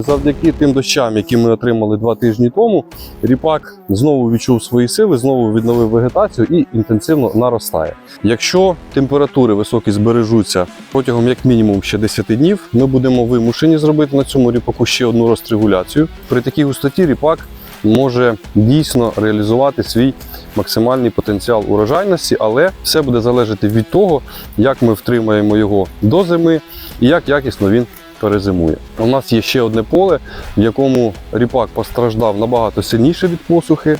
Завдяки тим дощам, які ми отримали два тижні тому, ріпак знову відчув свої сили, знову відновив вегетацію і інтенсивно наростає. Якщо температури високі збережуться протягом як мінімум ще 10 днів, ми будемо вимушені зробити на цьому ріпаку ще одну розтрегуляцію. При такій густоті ріпак може дійсно реалізувати свій максимальний потенціал урожайності, але все буде залежати від того, як ми втримаємо його до зими і як якісно він перезимує. У нас є ще одне поле, в якому ріпак постраждав набагато сильніше від посухи.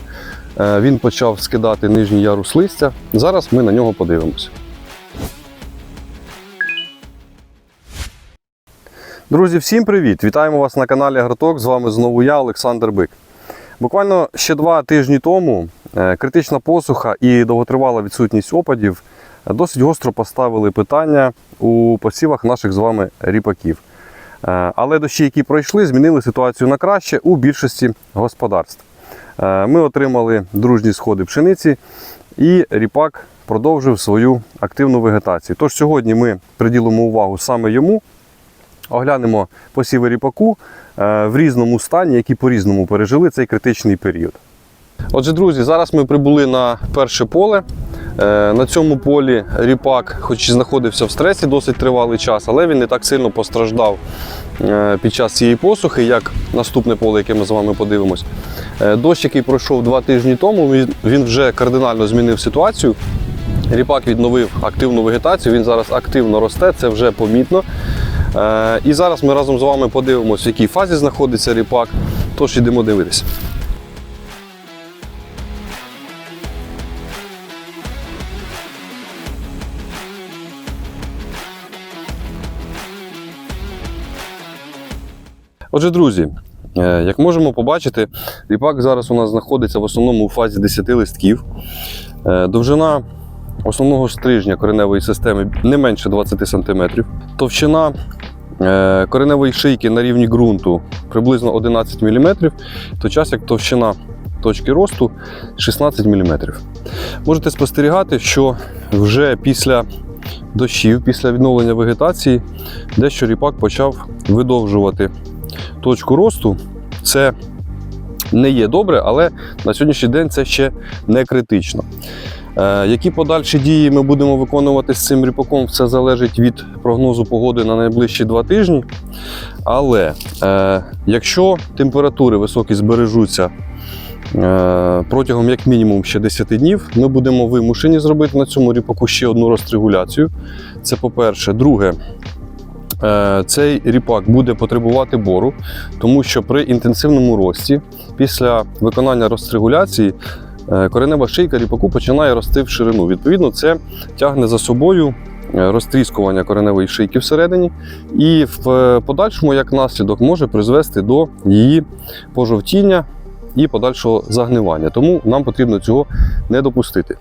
Е, Він почав скидати нижній ярус листя. Зараз ми на нього подивимося. Друзі, всім привіт! Вітаємо вас на каналі Агроток. З вами знову я, Олександр Бик. Буквально ще два тижні тому е, критична посуха і довготривала відсутність опадів досить гостро поставили питання у посівах наших з вами ріпаків. Е, Але дощі, які пройшли, змінили ситуацію на краще у більшості господарств. Е, Ми отримали дружні сходи пшениці, і ріпак продовжив свою активну вегетацію. Тож сьогодні ми приділимо увагу саме йому, оглянемо посіви ріпаку е, в різному стані, які по-різному пережили цей критичний період. Отже, друзі, зараз ми прибули на перше поле. Е, На цьому полі ріпак, хоч і знаходився в стресі досить тривалий час, але він не так сильно постраждав е, під час цієї посухи, як наступне поле, яке ми з вами подивимось. Е, Дощ, який пройшов два тижні тому, він- вже кардинально змінив ситуацію. Ріпак відновив активну вегетацію, він зараз активно росте, це вже помітно. І зараз ми разом з вами подивимося, в якій фазі знаходиться ріпак. Тож йдемо дивитися. Отже, друзі, е, як можемо побачити, ріпак зараз у нас знаходиться в основному у фазі 10 листків. Е, Довжина основного стрижня кореневої системи не менше 20 см. Товщина е, кореневої шийки на рівні ґрунту приблизно 11 мм, в той час як товщина точки росту 16 мм. Можете спостерігати, що вже після дощів, після відновлення вегетації, дещо ріпак почав видовжувати точку росту. Це не є добре, але на сьогоднішній день це ще не критично. Е, які подальші дії ми будемо виконувати з цим ріпаком, все залежить від прогнозу погоди на найближчі два тижні. Але е, якщо температури високі збережуться е, протягом як мінімум ще 10 днів, ми будемо вимушені зробити на цьому ріпаку ще одну розтрегуляцію. Це по-перше. Друге, цей ріпак буде потребувати бору, тому що при інтенсивному рості, після виконання розтрегуляції, е, коренева шийка ріпаку починає рости в ширину. Відповідно, це тягне за собою е, розтріскування кореневої шийки всередині, і в е, подальшому, як наслідок, може призвести до її пожовтіння і подальшого загнивання. Тому нам потрібно цього не допустити.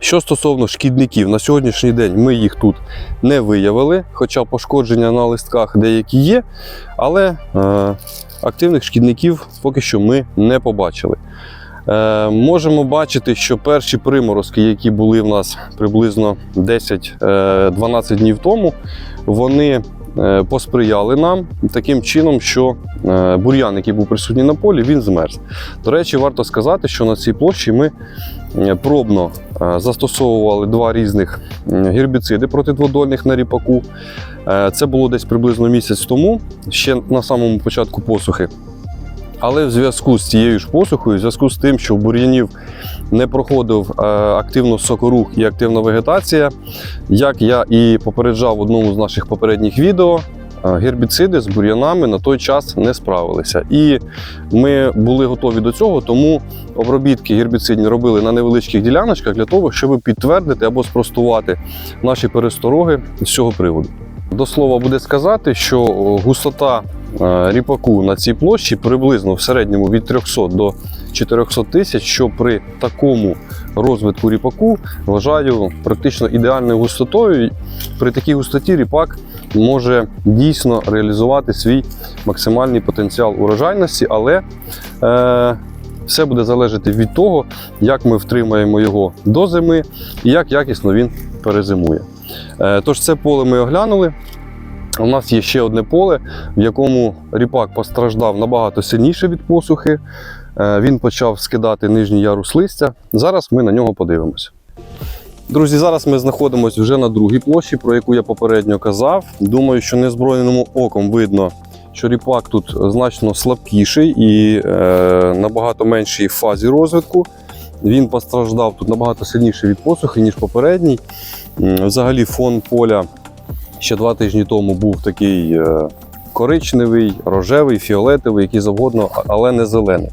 Що стосовно шкідників, на сьогоднішній день ми їх тут не виявили, хоча пошкодження на листках деякі є, але е, активних шкідників поки що ми не побачили. Е, можемо бачити, що перші приморозки, які були в нас приблизно 10-12 днів тому, вони е, посприяли нам таким чином, що е, бур'ян, який був присутній на полі, він змерз. До речі, варто сказати, що на цій площі ми е, пробно е, застосовували два різних гербіциди протидводольних на ріпаку. Е, Це було десь приблизно місяць тому, ще на самому початку посухи. Але в зв'язку з цією ж посухою, в зв'язку з тим, що в бур'янів не проходив е, активно сокорух і активна вегетація, як я і попереджав в одному з наших попередніх відео, е, гербіциди з бур'янами на той час не справилися. І ми були готові до цього, тому обробітки гербіцидні робили на невеличких діляночках для того, щоб підтвердити або спростувати наші перестороги з цього приводу. До слова буде сказати, що густота е, ріпаку на цій площі приблизно в середньому від 300 до 400 тисяч, що при такому розвитку ріпаку вважаю практично ідеальною густотою. При такій густоті ріпак може дійсно реалізувати свій максимальний потенціал урожайності, але е, все буде залежати від того, як ми втримаємо його до зими і як якісно він перезимує. Е, Тож це поле ми оглянули. У нас є ще одне поле, в якому ріпак постраждав набагато сильніше від посухи. Е, Він почав скидати нижній ярус листя. Зараз ми на нього подивимося. Друзі, зараз ми знаходимося вже на другій площі, про яку я попередньо казав. Думаю, що незброєним оком видно, що ріпак тут значно слабкіший і е, набагато меншій фазі розвитку. Він постраждав тут набагато сильніше від посухи, ніж попередній. Взагалі, фон поля ще два тижні тому був такий е, коричневий, рожевий, фіолетовий, який завгодно, але не зелений.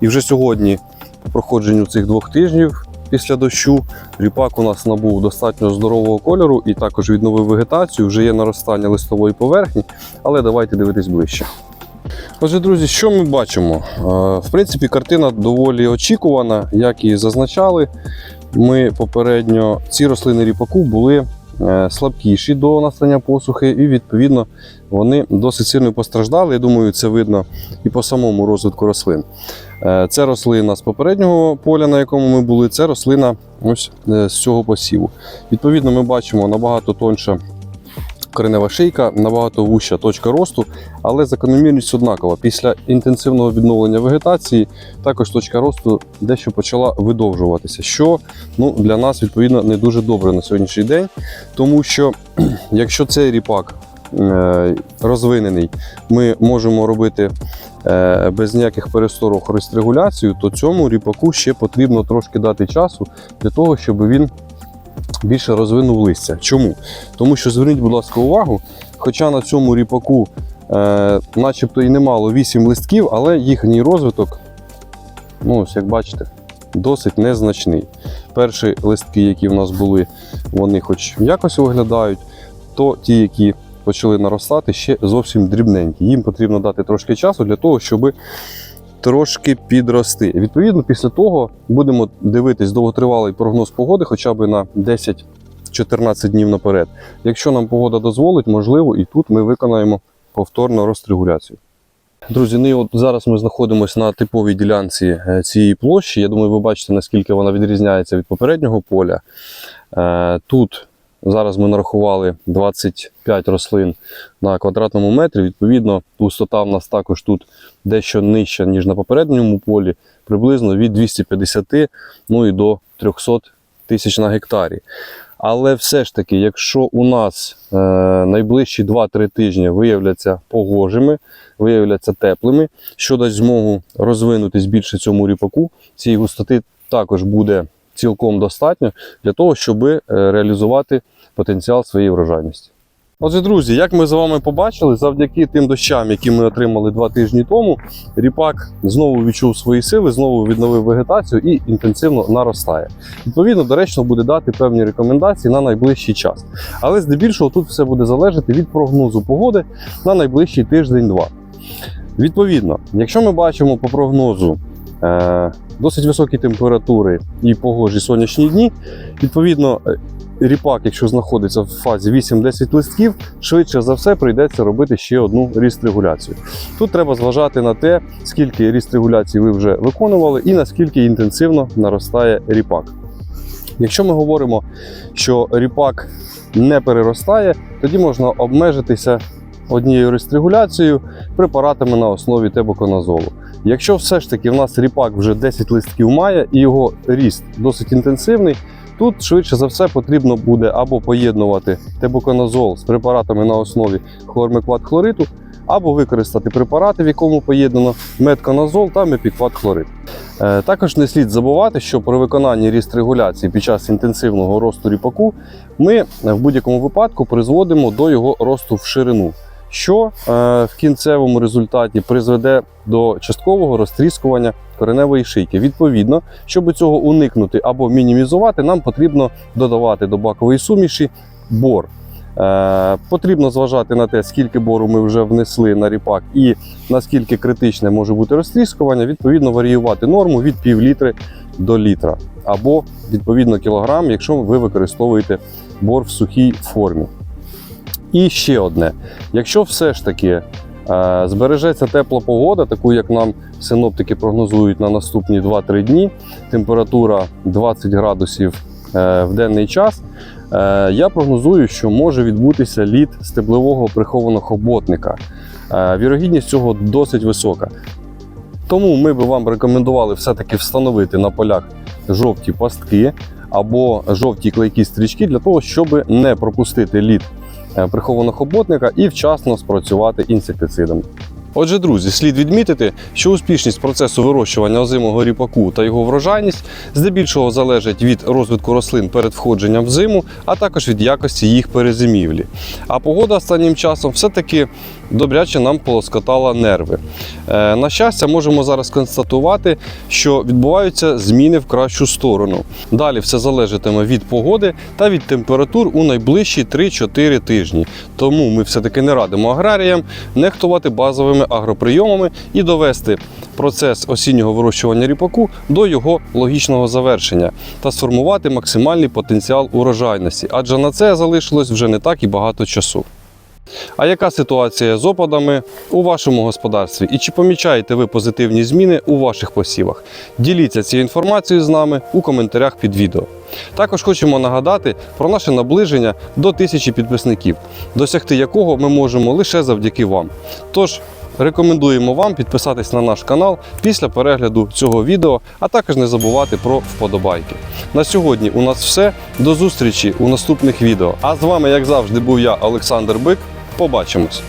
І вже сьогодні, по проходженню цих двох тижнів після дощу, ріпак у нас набув достатньо здорового кольору і також відновив вегетацію. Вже є наростання листової поверхні, але давайте дивитись ближче. Отже, друзі, що ми бачимо? Е, В принципі, картина доволі очікувана, як і зазначали. Ми попередньо ці рослини ріпаку були е, слабкіші до настання посухи, і відповідно вони досить сильно постраждали. Я думаю, це видно і по самому розвитку рослин. Це рослина з попереднього поля, на якому ми були. Це рослина ось е, з цього посіву. Відповідно, ми бачимо набагато тонша коренева шийка, набагато вуща точка росту, але закономірність однакова. Після інтенсивного відновлення вегетації також точка росту дещо почала видовжуватися, що ну, для нас відповідно не дуже добре на сьогоднішній день, тому що якщо цей ріпак е, розвинений, ми можемо робити е, без ніяких пересторог рестрегуляцію, то цьому ріпаку ще потрібно трошки дати часу для того, щоб він більше розвинув листя. Чому? Тому що зверніть, будь ласка, увагу, хоча на цьому ріпаку е, начебто і немало 8 листків, але їхній розвиток, ну, ось як бачите, досить незначний. Перші листки, які в нас були, вони хоч якось виглядають, то ті, які почали наростати, ще зовсім дрібненькі. Їм потрібно дати трошки часу для того, щоб трошки підрости. Відповідно, після того будемо дивитись довготривалий прогноз погоди, хоча б на 10-14 днів наперед. Якщо нам погода дозволить, можливо, і тут ми виконаємо повторно розрегуляцію. Друзі, ну і от зараз ми знаходимося на типовій ділянці е, цієї площі. Я думаю, ви бачите, наскільки вона відрізняється від попереднього поля. Е, Тут зараз ми нарахували 25 рослин на квадратному метрі. Відповідно, висота в нас також тут дещо нижча, ніж на попередньому полі, приблизно від 250 ну і до 300 тисяч на гектарі. Але все ж таки, якщо у нас е, найближчі 2-3 тижні виявляться погожими, виявляться теплими, що дасть змогу розвинутись більше цьому ріпаку, цієї густоти також буде цілком достатньо для того, щоб е, реалізувати потенціал своєї врожайності. Отже, друзі, як ми з вами побачили, завдяки тим дощам, які ми отримали два тижні тому, ріпак знову відчув свої сили, знову відновив вегетацію і інтенсивно наростає. Відповідно, доречно буде дати певні рекомендації на найближчий час. Але здебільшого тут все буде залежати від прогнозу погоди на найближчий тиждень-два. Відповідно, якщо ми бачимо по прогнозу е, досить високі температури і погожі сонячні дні, відповідно, е, ріпак, якщо знаходиться в фазі 8-10 листків, швидше за все прийдеться робити ще одну ріст-регуляцію. Тут треба зважати на те, скільки ріст-регуляцій ви вже виконували і наскільки інтенсивно наростає ріпак. Якщо ми говоримо, що ріпак не переростає, тоді можна обмежитися однією рестрегуляцією препаратами на основі тебоконазолу. Якщо все ж таки в нас ріпак вже 10 листків має і його ріст досить інтенсивний, тут швидше за все потрібно буде або поєднувати тебоконазол з препаратами на основі хлормекват хлориту, або використати препарати, в якому поєднано метконазол та мепікват хлорид. Е, Також не слід забувати, що при виконанні ріст регуляції під час інтенсивного росту ріпаку ми е, в будь-якому випадку призводимо до його росту в ширину, що е, в кінцевому результаті призведе до часткового розтріскування кореневої шийки. Відповідно, щоб цього уникнути або мінімізувати, нам потрібно додавати до бакової суміші бор. Е, потрібно зважати на те, скільки бору ми вже внесли на ріпак і наскільки критичне може бути розтріскування, відповідно варіювати норму від пів літри до літра, або відповідно кілограм, якщо ви використовуєте бор в сухій формі. І ще одне: якщо все ж таки збережеться тепла погода, таку як нам синоптики прогнозують на наступні 2-3 дні, температура 20 градусів е, в денний час. Е, Я прогнозую, що може відбутися лід стеблового прихованого хоботника. Е, Вірогідність цього досить висока. Тому ми би вам рекомендували все-таки встановити на полях жовті пастки або жовті клейкі стрічки для того, щоб не пропустити лід е, прихованого хоботника і вчасно спрацювати інсектицидом. Отже, друзі, слід відмітити, що успішність процесу вирощування озимого ріпаку та його врожайність здебільшого залежить від розвитку рослин перед входженням в зиму, а також від якості їх перезимівлі. А погода останнім часом все-таки добряче нам полоскотала нерви. Е, На щастя, можемо зараз констатувати, що відбуваються зміни в кращу сторону. Далі все залежатиме від погоди та від температур у найближчі 3-4 тижні. Тому ми все-таки не радимо аграріям нехтувати базовими агроприйомами і довести процес осіннього вирощування ріпаку до його логічного завершення та сформувати максимальний потенціал урожайності, адже на це залишилось вже не так і багато часу. А яка ситуація з опадами у вашому господарстві? І чи помічаєте ви позитивні зміни у ваших посівах? Діліться цією інформацією з нами у коментарях під відео. Також хочемо нагадати про наше наближення до тисячі підписників, досягти якого ми можемо лише завдяки вам. Тож рекомендуємо вам підписатись на наш канал після перегляду цього відео, а також не забувати про вподобайки. На сьогодні у нас все. До зустрічі у наступних відео. А з вами, як завжди, був я, Олександр Бик. Побачимось!